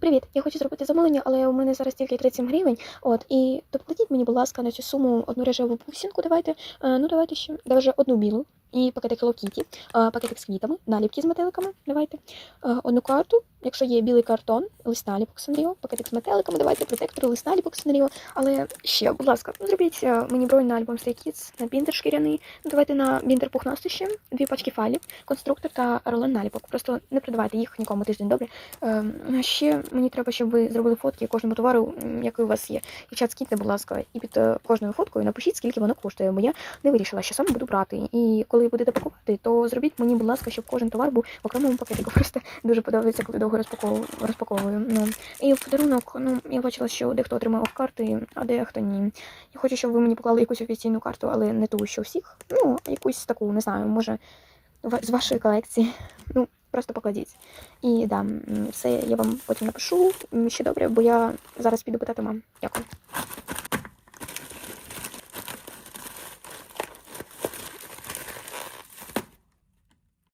Привіт, я хочу зробити замовлення, але у мене зараз тільки 37 гривень. От і доплатіть мені, будь ласка, на цю суму одну режеву бусинку. Давайте. Е, ну давайте ще даже одну білу. І пакетик Hello Kitty, е, пакетик з квітами, наліпки з метеликами. Давайте. Е, одну карту, якщо є білий картон, лист наліпок Санріо, пакетик з метеликами, давайте протектор, лист наліпок Санріо. Але ще, будь ласка, зробіть е, мені бронь на альбом Stray Kids, на бінтер шкіряний. Ну, давайте на бінтер пухнастий ще, дві пачки файлів, конструктор та рулон наліпок. Просто не продавайте їх нікому тиждень добре. Ем, а ще мені треба, щоб ви зробили фотки кожному товару, який у вас є. І чат скиньте, будь ласка, і під е, кожною фоткою напишіть, скільки воно коштує, бо я не вирішила, що саме буду брати. І коли будете пакувати, то зробіть мені, будь ласка, щоб кожен товар був в окремому пакетику. Просто дуже подобається, коли довго розпаковую. Ну. І в подарунок, ну, я бачила, що дехто отримав карти, а дехто ні. Я хочу, щоб ви мені поклали якусь офіційну карту, але не ту, що всіх. Ну, якусь таку, не знаю, може, з вашої колекції. Ну, просто покладіть. І да, все я вам потім напишу ще добре, бо я зараз піду питати мам. Дякую.